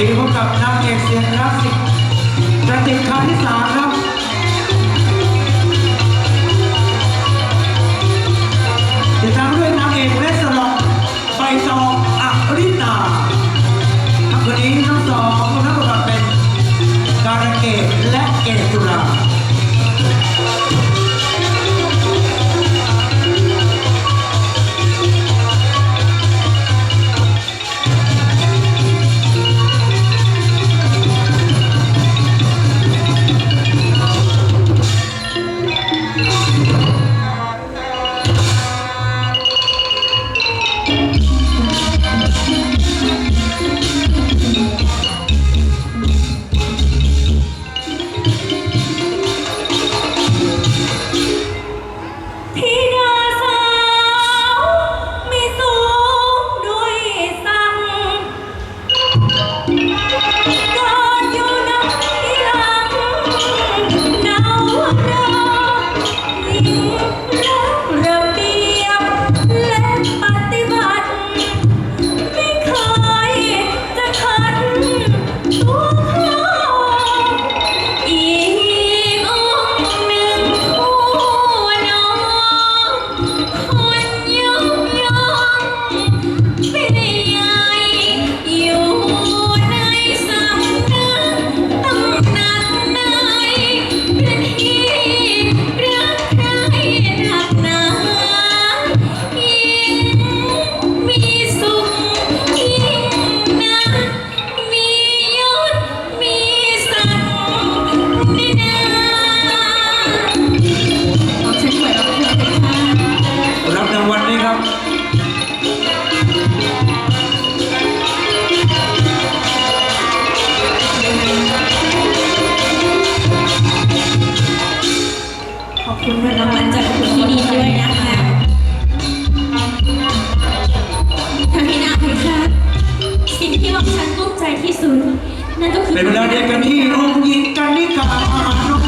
ดีพบกับนางเอกเสียงคลาสสิกกระติกคำที่สามครับติดตามด้วยนางเอกเลสลองใบตองอริตาทั้งคนนี้ทั้งสองคนทั้งบทบทเป็นการเกตและเกดจุฬา คุณรางวัลจากคุณที่ดีด้วยนะคะทางที่นาเพคะสิ่งที่เราฉันภูมิใจที่สุดนั่นก็คือ เป็นเวลาเดียวกันที่องค์หญิงกันนิกามหานพน้อย